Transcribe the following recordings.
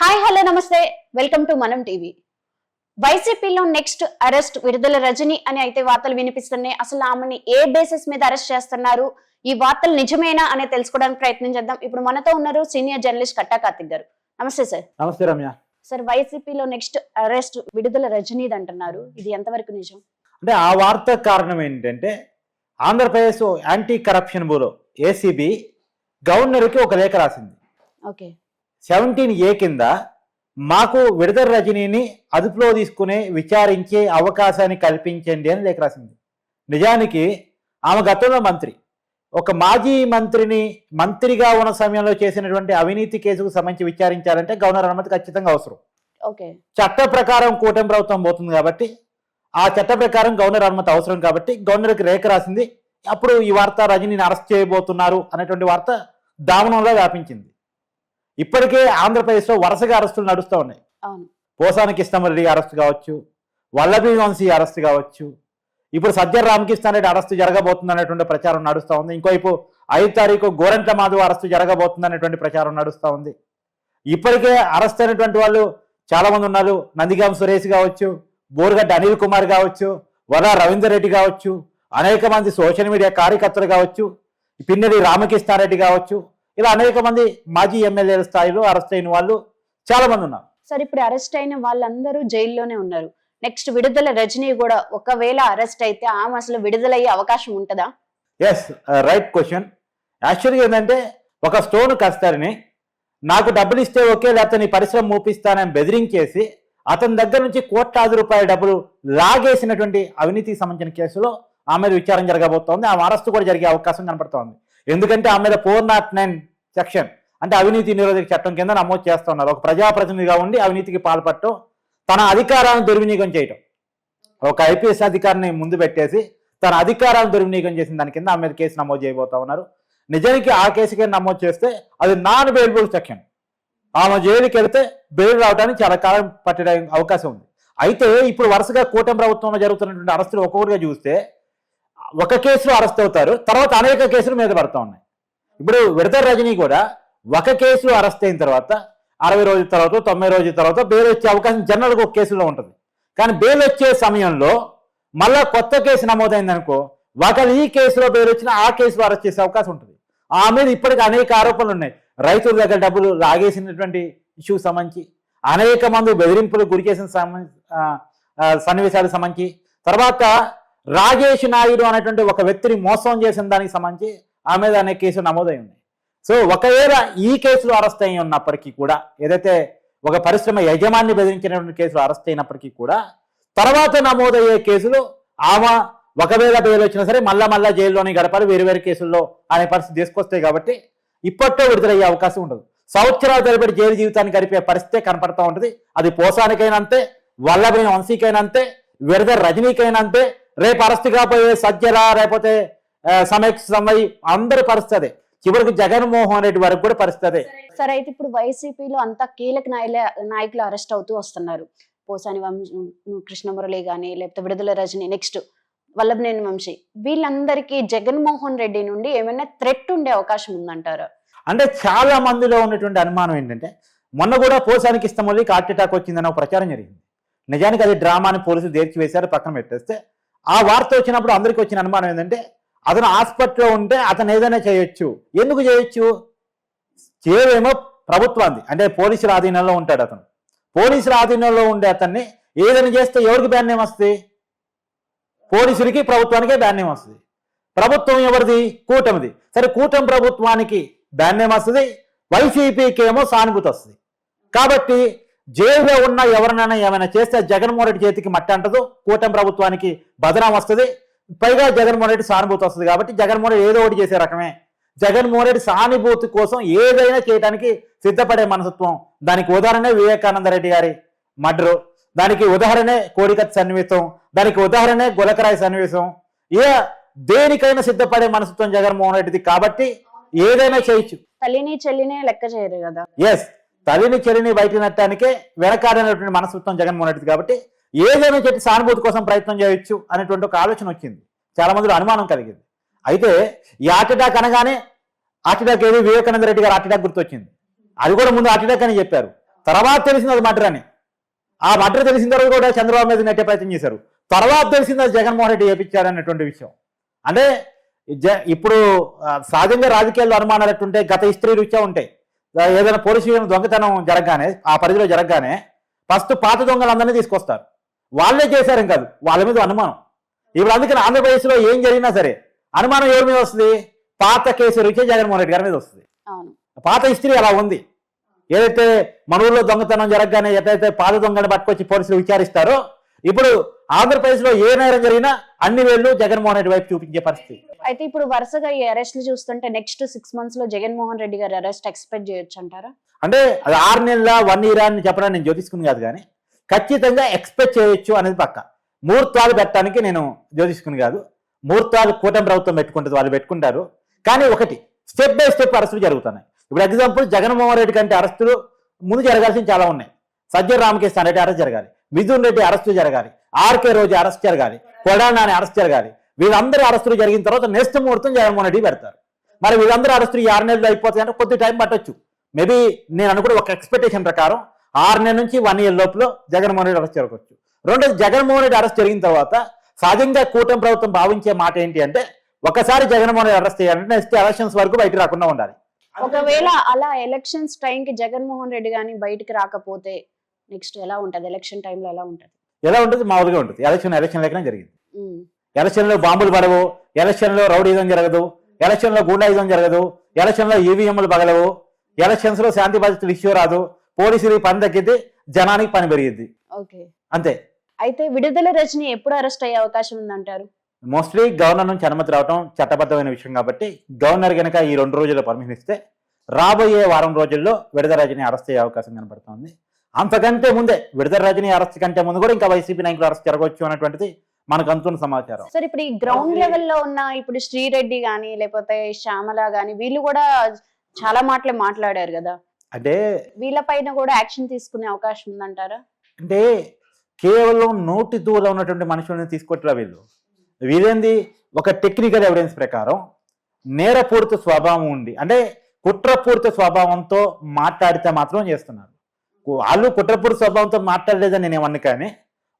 Hi hello namaste. Welcome to Manam TV. వైసీపీలో next arrest విడుదల రజని అని అయితే వార్తలు వినిపిస్తున్నాయి. అసలు ఆమెని ఏ బేసిస్ మీద అరెస్ట్ చేస్తున్నారు? ఈ వార్తలు నిజమేనా అని తెలుసుకోవడానికి ప్రయత్నం చేద్దాం. ఇప్పుడు మనతో ఉన్నారు సీనియర్ జర్నలిస్ట్ కట్టా కార్తిక్ గారు. నమస్తే సార్. నమస్తే రమ్య. సార్ వైసీపీలో నెక్స్ట్ అరెస్ట్ విడుదల రజనీది అంటున్నారు. ఇది ఎంతవరకు నిజం? అంటే ఆ వార్త కారణం ఏంటంటే Andhra Pradesh anti corruption bureau ACB గవర్నర్కి ఒక లేఖ రాసింది. ఓకే. సెవెంటీన్ ఏ కింద మాకు విడుదల రజనీని అదుపులో తీసుకుని విచారించే అవకాశాన్ని కల్పించండి అని లేఖ రాసింది. నిజానికి ఆమె గతంలో మంత్రి. ఒక మాజీ మంత్రిని మంత్రిగా ఉన్న సమయంలో చేసినటువంటి అవినీతి కేసుకు సంబంధించి విచారించాలంటే గవర్నర్ అనుమతి ఖచ్చితంగా అవసరం. ఓకే. చట్ట ప్రకారం కూటమి ప్రభుత్వం పోతుంది కాబట్టి ఆ చట్ట ప్రకారం గవర్నర్ అనుమతి అవసరం కాబట్టి గవర్నర్కి రేఖ రాసింది. అప్పుడు ఈ వార్త రజనీని అరెస్ట్ చేయబోతున్నారు అనేటువంటి వార్త దావనంలో వ్యాపించింది. ఇప్పటికే ఆంధ్రప్రదేశ్లో వరుసగా అరెస్టులు నడుస్తూ ఉన్నాయి. పోసాని కృష్ణమరెడ్డి అరెస్ట్ కావచ్చు వల్లభి వంశీ అరెస్ట్ కావచ్చు ఇప్పుడు సజ్జర్ రామకృష్ణారెడ్డి అరెస్ట్ జరగబోతుంది అనేటువంటి ప్రచారం నడుస్తూ ఉంది. ఇంకోవైపు ఐదు తారీఖు గోరంట్ల మాధవ్ అరెస్ట్ జరగబోతుంది అనేటువంటి ప్రచారం నడుస్తూ ఉంది. ఇప్పటికే అరెస్ట్ అయినటువంటి వాళ్ళు చాలా మంది ఉన్నారు. నందిగాం సురేష్ కావచ్చు బోరుగడ్డ అనిల్ కుమార్ కావచ్చు వరా రవీందర్ రెడ్డి కావచ్చు అనేక మంది సోషల్ మీడియా కార్యకర్తలు కావచ్చు పిన్నెలి రామకృష్ణారెడ్డి కావచ్చు ఇలా అనేక మంది మాజీ ఎమ్మెల్యేల స్థాయిలో అరెస్ట్ అయిన వాళ్ళు చాలా మంది ఉన్నారు. సార్ ఇప్పుడు అరెస్ట్ అయిన వాళ్ళందరూ జైల్లోనే ఉన్నారు. నెక్స్ట్ విడుదల రజనీ కూడా ఒకవేళ అరెస్ట్ అయితే ఆమె అసలు విడుదలయ్యే అవకాశం ఉంటుందా? ఎస్ రైట్ క్వశ్చన్ యాక్చువల్గా ఏంటంటే ఒక స్టోన్ కస్తారని నాకు డబ్బులు ఇస్తే ఓకే లేకపోతే నీ పరిశ్రమ మూపిస్తానని బెదిరించేసి అతని దగ్గర నుంచి కోట్లాది రూపాయల డబ్బులు లాగేసినటువంటి అవినీతికి సంబంధించిన కేసులో ఆమె మీద విచారణ జరగబోతోంది. ఆమె అరెస్ట్ కూడా జరిగే అవకాశం కనపడుతోంది. ఎందుకంటే ఆమె మీద ఫోర్ నాట్ నైన్ సెక్షన్. అంటే అవినీతి నిరోధక చట్టం కింద నమోదు చేస్తున్నారు. ఒక ప్రజాప్రతినిధిగా ఉండి అవినీతికి పాల్పడటం తన అధికారాన్ని దుర్వినియోగం చేయటం. ఒక ఐపీఎస్ అధికారిని ముందు పెట్టేసి తన అధికారాలను దుర్వినియోగం చేసిన దాని కింద ఆమె మీద కేసు నమోదు చేయబోతా ఉన్నారు. నిజానికి ఆ కేసు కింద నమోదు చేస్తే అది నాన్ బెయిల్బుల్ సెక్షన్. ఆమె జైలుకి వెళ్తే బెయిల్ రావడానికి చాలా కాలం పట్టడానికి అవకాశం ఉంది. అయితే ఇప్పుడు వరుసగా కూటమి ప్రభుత్వంలో జరుగుతున్నటువంటి అరెస్టులు ఒక్కొక్కటిగా చూస్తే ఒక కేసులో అరెస్ట్ అవుతారు. తర్వాత అనేక కేసులు మీద పడుతూ ఉన్నాయి. ఇప్పుడు విడతల రజనీ కూడా ఒక కేసులో అరెస్ట్ అయిన తర్వాత అరవై రోజుల తర్వాత తొంభై రోజుల తర్వాత బెయిల్ వచ్చే అవకాశం జనరల్గా ఒక కేసులో ఉంటుంది. కానీ బెయిల్ వచ్చే సమయంలో మళ్ళా కొత్త కేసు నమోదైంది అనుకో ఒకరు ఈ కేసులో బెయిల్ వచ్చినా ఆ కేసులో అరెస్ట్ చేసే అవకాశం ఉంటుంది. ఆ మీద ఇప్పటికి అనేక ఆరోపణలు ఉన్నాయి. రైతుల దగ్గర డబ్బులు లాగేసినటువంటి ఇష్యూ సంబంధించి అనేక మంది బెదిరింపులు గురి చేసిన సంబంధించి సన్నివేశాలకు సంబంధించి తర్వాత రాజేష్ నాయుడు అనేటువంటి ఒక వ్యక్తిని మోసం చేసిన దానికి సంబంధించి ఆ మీద అనేక కేసులు నమోదై ఉన్నాయి సో ఒకవేళ ఈ కేసులో అరెస్ట్ అయి ఉన్నప్పటికీ కూడా ఏదైతే ఒక పరిశ్రమ యజమాని బెదిరించినటువంటి కేసులు అరెస్ట్ అయినప్పటికీ కూడా తర్వాత నమోదయ్యే కేసులు ఆమె ఒకవేళ బెయిల్ వచ్చినా సరే మళ్ళా మళ్ళా జైల్లోనే గడపాలి వేరు వేరు కేసుల్లో అనే పరిస్థితి తీసుకొస్తాయి కాబట్టి ఇప్పట్లో విడుదలయ్యే అవకాశం ఉండదు. సంవత్సరాలు తరబడి జైలు జీవితాన్ని గడిపే పరిస్థితే కనపడతా ఉంటుంది. అది పోసానికైనంతే వల్లభైన వంశీకైనా అంతే విడద రజనీకైనా అంతే రేపు అరెస్ట్ కాబోయే సజ్జల లేకపోతే సమీక్ష సమయ్ అందరి పరిస్థితి అదే. చివరికి జగన్మోహన్ రెడ్డి వరకు కూడా పరిస్థితి సరే అయితే ఇప్పుడు వైసీపీలో అంతా కీలక నాయకుల నాయకులు అరెస్ట్ అవుతూ వస్తున్నారు. పోసాని వంశీ కృష్ణమురళి గాని లేకపోతే విడుదల రజని నెక్స్ట్ వల్లభనేని వంశీ. వీళ్ళందరికీ జగన్మోహన్ రెడ్డి నుండి ఏమైనా థ్రెట్ ఉండే అవకాశం ఉందంటారా? అంటే చాలా మందిలో ఉన్నటువంటి అనుమానం ఏంటంటే మొన్న కూడా పోసానికి ఇష్టమల్లికి హార్ట్ అటాక్ వచ్చిందన్న ఒక ప్రచారం జరిగింది. నిజానికి అది డ్రామాని పోలీసులు దేర్చి వేశారు పక్కన పెట్టేస్తే. ఆ వార్త వచ్చినప్పుడు అందరికీ వచ్చిన అనుమానం ఏంటంటే అతను హాస్పిటల్లో ఉంటే అతను ఏదైనా చేయొచ్చు. ఎందుకు చేయొచ్చు? చేవేమో ప్రభుత్వాన్ని అంటే పోలీసుల ఆధీనంలో ఉంటాడు అతను. పోలీసుల ఆధీనంలో ఉండే అతన్ని ఏదైనా చేస్తే ఎవరికి బ్యాన్యం వస్తుంది? పోలీసులకి ప్రభుత్వానికే బ్యాన్యం వస్తుంది. ప్రభుత్వం ఎవరిది? కూటమిది. సరే కూటమి ప్రభుత్వానికి బ్యాన్యం వస్తుంది వైసీపీకి ఏమో సానుభూతి వస్తుంది. కాబట్టి జైల్లో ఉన్న ఎవరినైనా ఏమైనా చేస్తే జగన్మోహన్ రెడ్డి చేతికి మట్టి అంటదు కూటమి ప్రభుత్వానికి బదనాం వస్తుంది పైగా జగన్మోహన్ రెడ్డి సానుభూతి వస్తుంది కాబట్టి జగన్మోహన్ రెడ్డి ఏదో ఒకటి చేసే రకమే. జగన్మోహన్ రెడ్డి సానుభూతి కోసం ఏదైనా చేయడానికి సిద్ధపడే మనసత్వం దానికి ఉదాహరణ వివేకానంద రెడ్డి గారి మర్డరు. దానికి ఉదాహరణే కోడికత్ సన్నివేశం. దానికి ఉదాహరణే గులకరాయి సన్నివేశం. ఏ దేనికైనా సిద్ధపడే మనసత్వం జగన్మోహన్ రెడ్డిది కాబట్టి ఏదైనా చేయొచ్చు. తల్లిని చెల్లినే లెక్క చేయరు కదా. ఎస్ తల్లిని చెల్లిని బయట నెట్టడానికే వెనకాడనటువంటి మనస్తత్వం జగన్మోహన్ రెడ్డి కాబట్టి ఏదైనా చెట్టు సానుభూతి కోసం ప్రయత్నం చేయొచ్చు అనేటువంటి ఒక ఆలోచన వచ్చింది. చాలా మందిలో అనుమానం కలిగింది. అయితే ఈ హార్ట్ అటాక్ అనగానే హార్ట్ అటాక్ ఏది? వివేకానంద రెడ్డి గారు హార్ట్ అటాక్ గుర్తొచ్చింది. అది కూడా ముందు హార్ట్ అటాక్ అని చెప్పారు. తర్వాత తెలిసింది అది మటర్ అని. ఆ మటర్ తెలిసిన తర్వాత కూడా చంద్రబాబు మీద నెట్టే ప్రయత్నం చేశారు. తర్వాత తెలిసింది అది జగన్మోహన్ రెడ్డి చేపించారు అనేటువంటి విషయం. అంటే జ- ఇప్పుడు సహజంగా రాజకీయాల్లో అనుమానాలు ఎట్టుంటే గత హిస్టరీ రీత్యా ఉంటాయి. ఏదైనా పోలీసు దొంగతనం జరగగానే ఆ పరిధిలో జరగగానే ఫస్ట్ పాత దొంగలందరినీ తీసుకొస్తారు. వాళ్ళే చేశారు కాదు వాళ్ళ మీద అనుమానం. ఇప్పుడు అందుకని ఆంధ్రప్రదేశ్లో ఏం జరిగినా సరే అనుమానం ఎవరి మీద వస్తుంది? పాత కేసు రుచే జగన్మోహన్ రెడ్డి గారి మీద వస్తుంది. పాత హిస్టరీ అలా ఉంది. ఏదైతే మన ఊళ్ళో దొంగతనం జరగగానే ఎట్లయితే పాత దొంగని పట్టుకొచ్చి పోలీసులు విచారిస్తారో ఇప్పుడు ఆంధ్రప్రదేశ్లో ఏ నేరం జరిగినా అన్ని వేళ్ళు జగన్మోహన్ రెడ్డి వైపు చూపించే పరిస్థితి. అయితే ఇప్పుడు వరుసగా ఈ అరెస్ట్లు చూస్తుంటే నెక్స్ట్ సిక్స్ మంత్స్లో జగన్మోహన్ రెడ్డి గారి అరెస్ట్ ఎక్స్పెక్ట్ చేయొచ్చు అంటారా? అంటే అది ఆరు నెలల వన్ ఇయర్ అని చెప్పడానికి నేను జ్యోతిష్కుని కాదు కానీ ఖచ్చితంగా ఎక్స్పెక్ట్ చేయొచ్చు అనేది పక్క. ముహూర్తాలు పెట్టడానికి నేను జ్యోతిష్కుని కాదు ముహూర్తాలు కూటమి ప్రభుత్వం పెట్టుకుంటుంది వాళ్ళు పెట్టుకుంటారు. కానీ ఒకటి స్టెప్ బై స్టెప్ అరెస్టులు జరుగుతున్నాయి. ఇప్పుడు ఎగ్జాంపుల్ జగన్మోహన్ రెడ్డి కంటే అరెస్టులు ముందు జరగాల్సిన చాలా ఉన్నాయి. సజ్జల రామకృష్ణ రెడ్డి అరెస్ట్ జరగాలి. మిథున్ రెడ్డి అరెస్టు జరగాలి. ఆర్కే రోజు అరెస్ట్ జరగాలి. కొడాలి అరెస్ట్ జరగాలి. వీళ్ళందరూ అరెస్టులు జరిగిన తర్వాత నెక్స్ట్ ముహూర్తం జగన్మోహన్ రెడ్డి పెడతారు. మరి వీళ్ళందరూ అరెస్టులు ఈ ఆరు నెలలు అయిపోతాయి అంటే కొద్ది టైం పట్టొచ్చు. మేబీ నేను అనుకున్న ఒక ఎక్స్పెక్టేషన్ ప్రకారం ఆరు నెలల నుంచి వన్ ఇయర్ లోపల జగన్మోహన్ రెడ్డి అరెస్ట్ జరగవచ్చు. రెండోది జగన్మోహన్ రెడ్డి అరెస్ట్ జరిగిన తర్వాత సహజంగా కూటమి ప్రభుత్వం భావించే మాట ఏంటి అంటే ఒకసారి జగన్మోహన్ రెడ్డి అరెస్ట్ చేయాలంటే నెక్స్ట్ ఎలక్షన్స్ వరకు బయట రాకుండా ఉండాలి. ఒకవేళ అలా ఎలక్షన్స్ టైం కి జగన్మోహన్ రెడ్డి గాని బయటికి రాకపోతే నెక్స్ట్ ఎలా ఉంటది? ఎలక్షన్ టైంలో ఎలా ఉంటది? ఎలా ఉంటుంది? మామూలుగా ఉంటుంది. ఎలక్షన్ ఎలక్షన్ లేకనే జరిగింది. ఉమ్, ఎలక్షన్లో బాంబులు పడవు. ఎలక్షన్లో రౌడీజం జరగదు. ఎలక్షన్లో గూండాయిజం జరగదు. ఎలక్షన్లో ఈవీఎంలు పగలవు ఎలక్షన్స్లో శాంతి భద్రతలు ఇష్యూ రాదు. పోలీసులు పని తగ్గిద్ది జనానికి పని పెరిగిద్ది. ఓకే. అంతే. అయితే విడుదల రజని ఎప్పుడు అరెస్ట్ అయ్యే అవకాశం ఉందంటారు? మోస్ట్లీ గవర్నర్ నుంచి అనుమతి రావడం చట్టబద్ధమైన విషయం కాబట్టి గవర్నర్ కనుక ఈ రెండు రోజుల్లో పర్మిషన్ ఇస్తే రాబోయే వారం రోజుల్లో విడుదల రజని అరెస్ట్ అయ్యే అవకాశం కనబడుతోంది. అంతకంటే ముందే విడుదల రజని అరెస్ట్ కంటే ముందు కూడా ఇంకా వైసీపీ నాయకులు అరెస్ట్ జరగవచ్చు అనేటువంటిది మనకు అందుతున్న సమాచారం. సార్ ఇప్పుడు ఈ గ్రౌండ్ లెవెల్లో ఉన్న ఇప్పుడు శ్రీరెడ్డి గాని లేకపోతే శ్యామల గాని వీళ్ళు కూడా చాలా మాటలు మాట్లాడారు కదా. అంటే వీళ్ళపైన కూడా యాక్షన్ తీసుకునే అవకాశం ఉందంటారా? అంటే కేవలం నోటి దూరం ఉన్నటువంటి మనుషులను తీసుకొట్టిరా వీళ్ళు. వీళ్ళేంది? ఒక టెక్నికల్ ఎవిడెన్స్ ప్రకారం నేరపూరిత స్వభావం ఉండి అంటే కుట్రపూరిత స్వభావంతో మాట్లాడితే మాత్రం చేస్తున్నారు. వాళ్ళు కుట్రపూరిత స్వభావంతో మాట్లాడలేదని నేను ఏమన్నా కానీ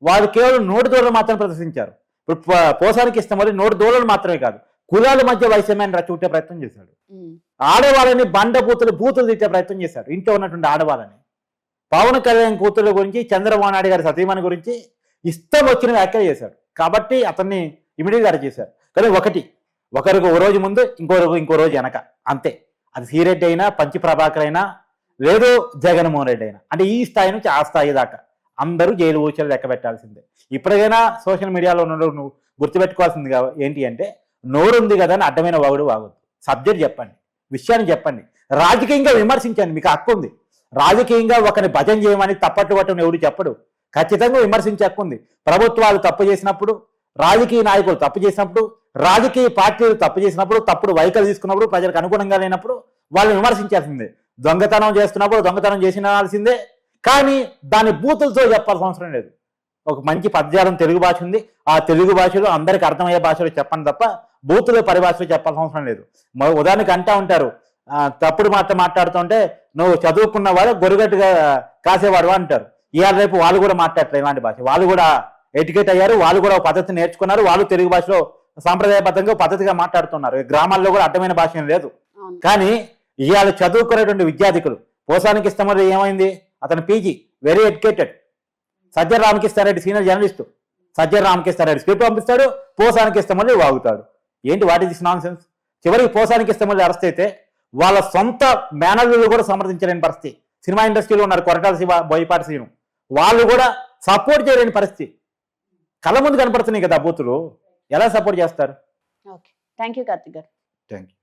వాళ్ళు కేవలం నోటి దూరం మాత్రం ప్రదర్శించారు. ఇప్పుడు పోసానికి ఇష్టం నోటి దూరలు మాత్రమే కాదు కులాల మధ్య వైషమ్యాన్ని రచ్చుకుట్టే ప్రయత్నం చేశాడు. ఆడవాళ్ళని బండ బూతులు తిట్టే ప్రయత్నం చేశారు. ఇంట్లో ఉన్నటువంటి ఆడవాళ్ళని. పవన్ కళ్యాణ్ కూతురు గురించి చంద్రబాబు నాయుడు గారి సతీమణి గురించి ఇష్టం వచ్చిన వ్యాఖ్యలు చేశారు. కాబట్టి అతన్ని ఇమీడియట్గా అరెస్ట్ చేశారు. కానీ ఒకటి ఒకరికి ఒక రోజు ముందు ఇంకో రోజు ఇంకో రోజు వెనక. అంతే. అది సీరెడ్డి అయినా పంచి ప్రభాకర్ అయినా లేదు జగన్మోహన్ రెడ్డి అయినా. అంటే ఈ స్థాయి నుంచి ఆ స్థాయి దాకా. అందరూ జైలు ఊచలు లెక్క పెట్టాల్సిందే. ఇప్పటికైనా సోషల్ మీడియాలో ఉన్న నువ్వు గుర్తుపెట్టుకోవాల్సింది ఏంటి అంటే నోరు ఉంది కదా అని అడ్డమైన వాగుడు వాగొద్దు. సబ్జెక్ట్ చెప్పండి. విషయాన్ని చెప్పండి. రాజకీయంగా విమర్శించండి. మీకు హక్కు ఉంది. రాజకీయంగా ఒకరిని భజన చేయమని తప్పట్లు పట్టడం ఎవరు చెప్పడు. ఖచ్చితంగా విమర్శించే హక్కు ఉంది. ప్రభుత్వాలు తప్పు చేసినప్పుడు రాజకీయ నాయకులు తప్పు చేసినప్పుడు రాజకీయ పార్టీలు తప్పు చేసినప్పుడు తప్పుడు వైఖరి తీసుకున్నప్పుడు ప్రజలకు అనుగుణంగా లేనప్పుడు వాళ్ళని విమర్శించాల్సిందే దొంగతనం చేస్తున్నప్పుడు దొంగతనం చేసినాల్సిందే. కానీ దాని బూతులతో చెప్పాల్సిన అవసరం లేదు. ఒక మంచి పద్యాలం తెలుగు భాష ఉంది. ఆ తెలుగు భాషలో అందరికీ అర్థమయ్యే భాషలో చెప్పండి తప్ప బూతుల పరిభాషలో చెప్పాల్సిన అవసరం లేదు. ఉదాహరణకి అంటా ఉంటారు తప్పుడు మాట మాట్లాడుతుంటే నువ్వు చదువుకున్నవాడు గొరుగట్టుగా కాసేవాడు అంటారు. ఇవాళ రేపు వాళ్ళు కూడా మాట్లాడతారు ఇలాంటి భాష. వాళ్ళు కూడా ఎటికెట్ అయ్యారు వాళ్ళు కూడా ఒక పద్ధతి నేర్చుకున్నారు వాళ్ళు తెలుగు భాషలో సాంప్రదాయబద్ధంగా పద్ధతిగా మాట్లాడుతున్నారు. ఈ గ్రామాల్లో కూడా అడ్డమైన భాష ఏం లేదు. కానీ ఇవాళ చదువుకునేటువంటి విద్యార్థికులు పోసానికి ఇష్టమని ఏమైంది? అతను PG very educated Sajjala Ramakrishna Reddy senior journalist Sajjala Ramakrishna Reddy script పంపిస్తాడు పోసానికి ఇష్టమని వాగుతాడు. ఏంటి వాట్ ఇస్ నాన్ సెన్స్ చివరికి పోసానికి ఇష్టమని అరెస్ట్ అయితే వాళ్ళ సొంత మేనల్లు కూడా సమర్థించలేని పరిస్థితి. సినిమా ఇండస్ట్రీలో ఉన్నారు కొరటాల శివ బోయపాటి శ్రీను. వాళ్ళు కూడా సపోర్ట్ చేయలేని పరిస్థితి. కళ్ళ ముందు కనపడుతున్నాయి కదా బూతులు. ఎలా సపోర్ట్ చేస్తారు? ఓకే థ్యాంక్ యూ కార్తిక్ గారు. Thank you